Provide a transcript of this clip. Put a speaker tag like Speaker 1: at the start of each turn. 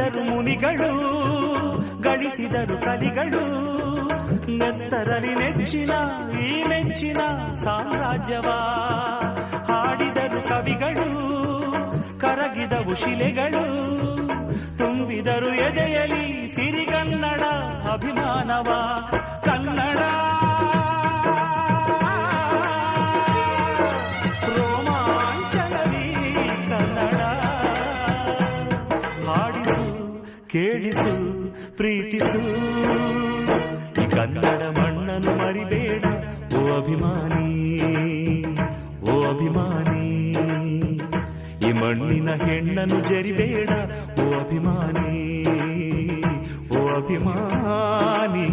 Speaker 1: ಆಡಿದರು ಮುನಿಗಳು ಗಳಿಸಿದರು ಕಲಿಗಳು. ನೆತ್ತರಲಿ ನೆಚ್ಚಿನ, ಈ ಮೆಚ್ಚಿನ ಸಾಮ್ರಾಜ್ಯವ. ಹಾಡಿದರು ಕವಿಗಳು, ಕರಗಿದವು ಶಿಲೆಗಳು. ತುಂಬಿದರು ಎದೆಯಲಿ ಸಿರಿಗನ್ನಡ ಅಭಿಮಾನವ. ಕನ್ನಡ ಕೇಳಿಸು ಪ್ರೀತಿಸು ಈ ಕನ್ನಡ ಮಣ್ಣನ್ನು ಮರಿಬೇಡ ಓ ಅಭಿಮಾನಿ ಓ ಅಭಿಮಾನಿ ಈ ಮಣ್ಣಿನ ಹೆಣ್ಣನ್ನು ಜರಿಬೇಡ ಓ ಅಭಿಮಾನಿ ಓ ಅಭಿಮಾನಿ